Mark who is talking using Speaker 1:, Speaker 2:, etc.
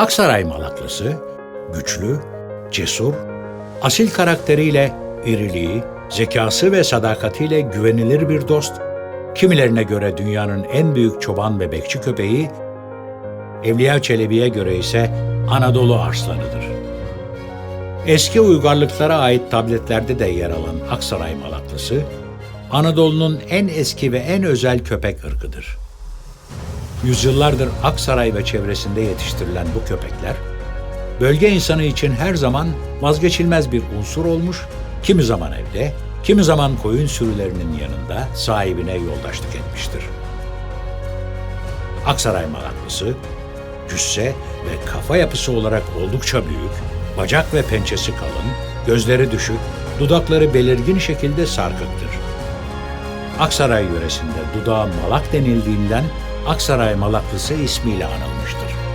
Speaker 1: Aksaray Malaklısı, güçlü, cesur, asil karakteriyle iriliği, zekası ve sadakatiyle güvenilir bir dost, kimilerine göre dünyanın en büyük çoban ve bekçi köpeği, Evliya Çelebi'ye göre ise Anadolu arslanıdır. Eski uygarlıklara ait tabletlerde de yer alan Aksaray Malaklısı, Anadolu'nun en eski ve en özel köpek ırkıdır. Yüzyıllardır Aksaray ve çevresinde yetiştirilen bu köpekler, bölge insanı için her zaman vazgeçilmez bir unsur olmuş, kimi zaman evde, kimi zaman koyun sürülerinin yanında sahibine yoldaşlık etmiştir. Aksaray Malaklısı, cüsse ve kafa yapısı olarak oldukça büyük, bacak ve pençesi kalın, gözleri düşük, dudakları belirgin şekilde sarkıktır. Aksaray yöresinde dudağa malak denildiğinden Aksaray Malaklısı ismiyle anılmıştır.